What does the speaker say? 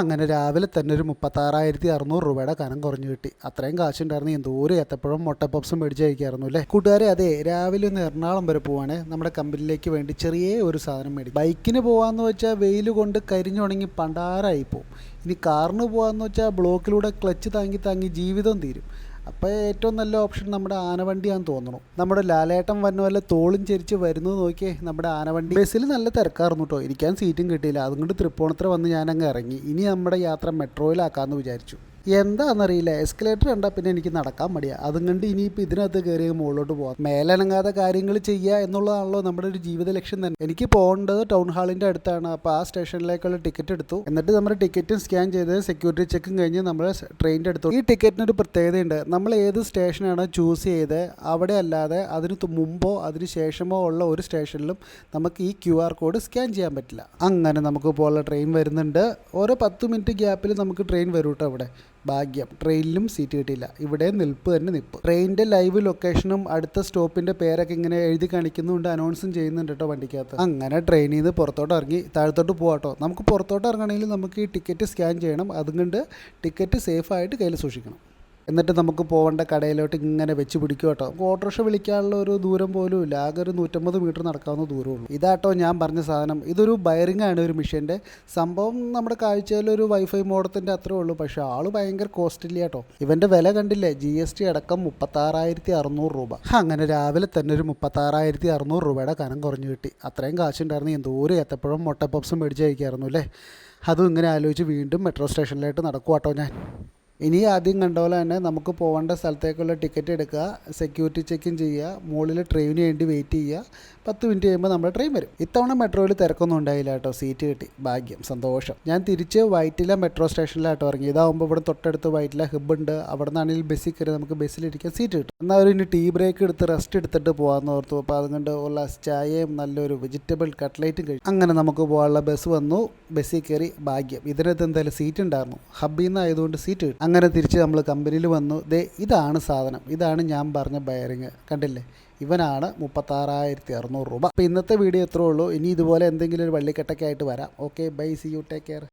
അങ്ങനെ രാവിലെ തന്നെ ഒരു മുപ്പത്താറായിരത്തി അറുന്നൂറ് രൂപയുടെ കനം കുറഞ്ഞു കിട്ടി. അത്രയും കാശുണ്ടായിരുന്നു. എന്തോരം ഏത്തപ്പഴം മുട്ട പപ്സും മേടിച്ച് കഴിക്കായിരുന്നു അല്ലേ? കൂട്ടുകാരെ അതെ രാവിലെ ഒന്ന് എറണാകുളം വരെ പോവാണ്. നമ്മുടെ കമ്പനിയിലേക്ക് വേണ്ടി ചെറിയ ഒരു സാധനം മേടിക്കും. ബൈക്കിന് പോകാമെന്ന് വെച്ചാൽ വെയിൽ കൊണ്ട് കരിഞ്ഞുണങ്ങി പണ്ടാറായി പോകും ഇനി കാറിന് പോകാമെന്ന് വെച്ചാൽ ബ്ലോക്കിലൂടെ ക്ലച്ച് താങ്ങി താങ്ങി ജീവിതം തീരും. അപ്പോൾ ഏറ്റവും നല്ല ഓപ്ഷൻ നമ്മുടെ ആനവണ്ടിയാന്ന് തോന്നുന്നു. നമ്മുടെ ലാലേട്ടൻ വന്ന വല്ല തോളും ചെരിച്ച് വരുന്നത് നോക്കിയേ നമ്മുടെ ആനവണ്ടി. ബസ്സിൽ നല്ല തിരക്കായിരുന്നു കേട്ടോ ഇരിക്കാൻ സീറ്റും കിട്ടിയില്ല. അതുകൊണ്ട് തൃപ്പൂണിത്തറ വന്ന് ഞാൻ ഇറങ്ങി. ഇനി നമ്മുടെ യാത്ര മെട്രോയിലാക്കാമെന്ന് വിചാരിച്ചു. എന്താണെന്നറിയില്ല എസ്കലേറ്റർ കണ്ടാൽ പിന്നെ എനിക്ക് നടക്കാൻ മടിയാ. അതും കണ്ട് ഇനിയിപ്പോൾ ഇതിനകത്ത് കയറി മുകളിലോട്ട് പോകാം മേലനങ്ങാതെ കാര്യങ്ങൾ ചെയ്യുക എന്നുള്ളതാണല്ലോ നമ്മുടെ ഒരു ജീവിത ലക്ഷ്യം തന്നെ. എനിക്ക് പോകേണ്ടത് ടൗൺ ഹാളിന്റെ അടുത്താണ്. അപ്പോൾ ആ സ്റ്റേഷനിലേക്കുള്ള ടിക്കറ്റ് എടുത്തു. എന്നിട്ട് നമ്മുടെ ടിക്കറ്റും സ്കാൻ ചെയ്ത് സെക്യൂരിറ്റി ചെക്കും കഴിഞ്ഞ് നമ്മൾ ട്രെയിനിന്റെ എടുത്തു ഈ ടിക്കറ്റിനൊരു പ്രത്യേകതയുണ്ട്. നമ്മൾ ഏത് സ്റ്റേഷനാണ് ചൂസ് ചെയ്ത് അവിടെ അല്ലാതെ അതിന് മുമ്പോ അതിന് ശേഷമോ ഉള്ള ഒരു സ്റ്റേഷനിലും നമുക്ക് ഈ ക്യു ആർ കോഡ് സ്കാൻ ചെയ്യാൻ പറ്റില്ല. അങ്ങനെ നമുക്ക് പോലുള്ള ട്രെയിൻ വരുന്നുണ്ട്. ഓരോ പത്ത് മിനിറ്റ് ഗ്യാപ്പിൽ നമുക്ക് ട്രെയിൻ വരും കേട്ടോ അവിടെ. ഭാഗ്യം. ട്രെയിനിലും സീറ്റ് കിട്ടിയില്ല. ഇവിടെ നിൽപ്പ് തന്നെ നിൽപ്പ് ട്രെയിനിന്റെ ലൈവ് ലൊക്കേഷനും അടുത്ത സ്റ്റോപ്പിന്റെ പേരൊക്കെ ഇങ്ങനെ എഴുതി കാണിക്കുന്നുണ്ട് അനൗൺസും ചെയ്യുന്നുണ്ട് കേട്ടോ വണ്ടിക്കകത്ത്. അങ്ങനെ ട്രെയിനിൽ നിന്ന് പുറത്തോട്ട് ഇറങ്ങി താഴത്തോട്ട് പോകാട്ടോ നമുക്ക് പുറത്തോട്ട് ഇറങ്ങണമെങ്കിൽ നമുക്ക് ഈ ടിക്കറ്റ് സ്കാൻ ചെയ്യണം. അതുകൊണ്ട് ടിക്കറ്റ് സേഫായിട്ട് കയ്യിൽ സൂക്ഷിക്കണം. എന്നിട്ട് നമുക്ക് പോകേണ്ട കടയിലോട്ട് ഇങ്ങനെ വെച്ച് പിടിക്കും കേട്ടോ. ഓട്ടോറിക്ഷ വിളിക്കാനുള്ള ഒരു ദൂരം പോലും ഇല്ല. ആകെ ഒരു നൂറ്റമ്പത് മീറ്റർ നടക്കാവുന്ന ദൂരമുള്ളൂ. ഇതാട്ടോ ഞാൻ പറഞ്ഞ സാധനം. ഇതൊരു ബയറിംഗ് ആണ് ഒരു മെഷീന്റെ സംഭവം നമ്മുടെ കാഴ്ചയിൽ ഒരു വൈഫൈ മോഡത്തിന്റെ അത്രേ ഉള്ളൂ. പക്ഷേ ആൾ ഭയങ്കര കോസ്റ്റ്ലി ആട്ടോ ഇവന്റെ വില കണ്ടില്ലേ? ജി എസ് ടി അടക്കം മുപ്പത്താറായിരത്തി അറുന്നൂറ് രൂപ അങ്ങനെ രാവിലെ തന്നെ ഒരു മുപ്പത്താറായിരത്തി അറുന്നൂറ് രൂപയുടെ കനം കുറഞ്ഞു കിട്ടി. അത്രയും കാശുണ്ടായിരുന്നു. എന്തോരം ഏത്തപ്പഴം മുട്ട പപ്സും മേടിച്ച് കഴിക്കായിരുന്നു അല്ലേ? അതും ഇങ്ങനെ ആലോചിച്ച് വീണ്ടും മെട്രോ സ്റ്റേഷനിലായിട്ട് നടക്കുവാട്ടോ ഞാൻ. ഇനി ആദ്യം കണ്ട പോലെ തന്നെ നമുക്ക് പോകേണ്ട സ്ഥലത്തേക്കുള്ള ടിക്കറ്റ് എടുക്കുക സെക്യൂരിറ്റി ചെക്കിൻ ചെയ്യുക മുകളിൽ ട്രെയിനിന് വേണ്ടി വെയിറ്റ് ചെയ്യുക. പത്ത് മിനിറ്റ് കഴിയുമ്പോൾ നമ്മുടെ ട്രെയിൻ വരും. ഇത്തവണ മെട്രോയിൽ തിരക്കൊന്നും ഉണ്ടായില്ല കേട്ടോ. സീറ്റ് കിട്ടി. ഭാഗ്യം സന്തോഷം. ഞാൻ തിരിച്ച് വൈറ്റില മെട്രോ സ്റ്റേഷനിലാട്ടോ ഇറങ്ങി ഇതാകുമ്പോൾ ഇവിടെ തൊട്ടടുത്ത് വൈറ്റില ഹിബ് ഉണ്ട്. അവിടെ നിന്നാണെങ്കിൽ ബസ്സിൽ കയറി നമുക്ക് ബസ്സിലിരിക്കാൻ സീറ്റ് കിട്ടും. എന്നാൽ ഒരു ഇനി ടീ ബ്രേക്ക് എടുത്ത് റെസ്റ്റ് എടുത്തിട്ട് പോകാമെന്ന് ഓർത്തു. അപ്പോൾ അതുകൊണ്ട് ഉള്ള ചായയും നല്ലൊരു വെജിറ്റബിൾ കട്ട്ലേറ്റും കഴിച്ചു അങ്ങനെ നമുക്ക് പോകാനുള്ള ബസ് വന്നു. ബസ്സിൽ കയറി. ഭാഗ്യം. ഇതിനകത്ത് എന്തായാലും സീറ്റ് ഉണ്ടായിരുന്നു. ഹബ്ബിൽ നിന്ന് ആയതുകൊണ്ട് സീറ്റ് കിട്ടും. അങ്ങനെ തിരിച്ച് നമ്മൾ കമ്പനിയിൽ വന്നു. ദേ ഇതാണ് സാധനം. ഇതാണ് ഞാൻ പറഞ്ഞ ബയറിങ് കണ്ടില്ലേ? ഇവനാണ് മുപ്പത്താറായിരത്തി അറുന്നൂറ് രൂപ. അപ്പോൾ ഇന്നത്തെ വീഡിയോ എത്ര ഉള്ളൂ. ഇനി ഇതുപോലെ എന്തെങ്കിലും ഒരു വള്ളിക്കെട്ടൊക്കെ ആയിട്ട് വരാം. Okay bye see you take care